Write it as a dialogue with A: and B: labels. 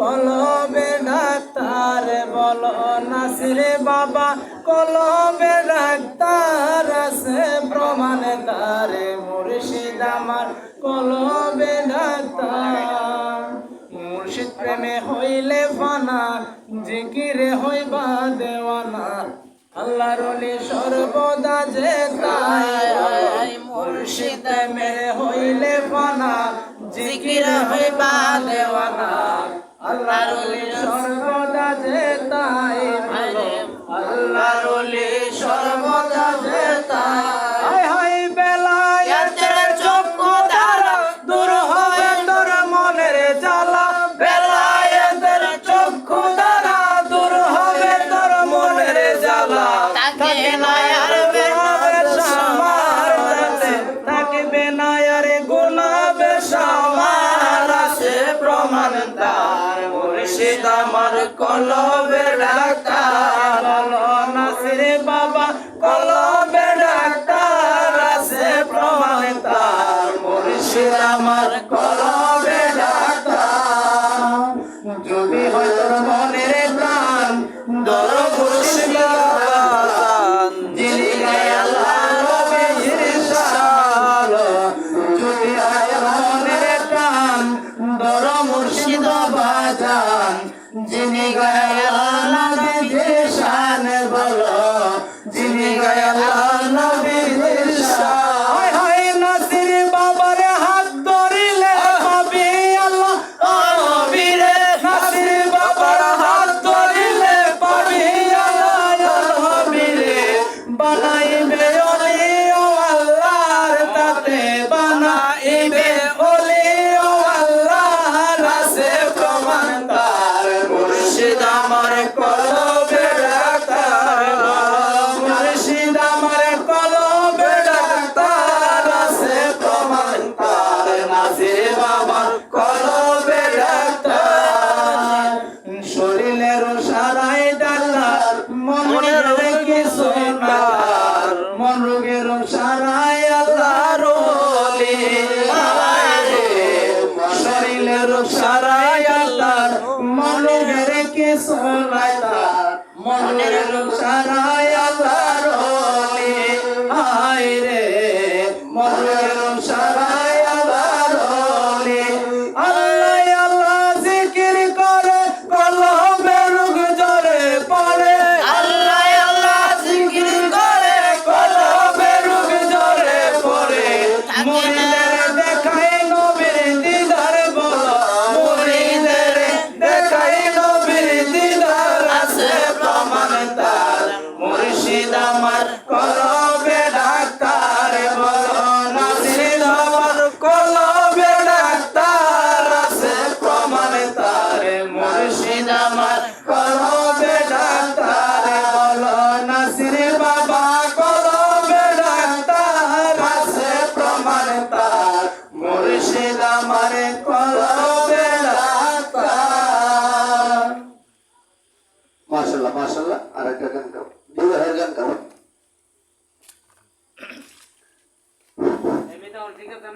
A: কলবে ডাক্তার বলো নাসিরে বাবা কলবে ডাক্তার আছে প্রমাণ তারে মুর্শিদ আমার কলবে ডাক্তার, মুর্শিদ প্রেমে হইলে ফানা জিকিরে হইবা দেওয়ানা। আল্লাহ রলি সর্বদা যে তাই মুর্শিদ প্রেমে হইলে ফানা জিকিরে হইবা দেওয়ানা। আল্লাহ মুর্শিদ আমার কলবে ডাক্তার। বাবা কলবে ডাক্তার আছে প্রমাণ তার মুর্শিদ আমার কলবে glad. আমার কলবে ডাক্তার মুর্শিদ আমার কলবে ডাক্তার আছে প্রমাণ তার নাসির বাবার কলবে ডাক্তার। শরীরের সারাই ডাক্তার মনের কিছু মন রোগের সারাই কিছু নাই তার মনের সারাই আল্লাহর ওলি হায় রে মনের আমার কলবে ডাক্তার, বলো নাসির আমার কলবে ডাক্তার, আছে প্রমাণ তার মুর্শিদ আমার। কলবে ডাক্তার, বলো নাসির বাবা, কলবে ডাক্তার, আছে প্রমাণ তার মুর্শিদ আমার। কলবে Rodrigo Gamero.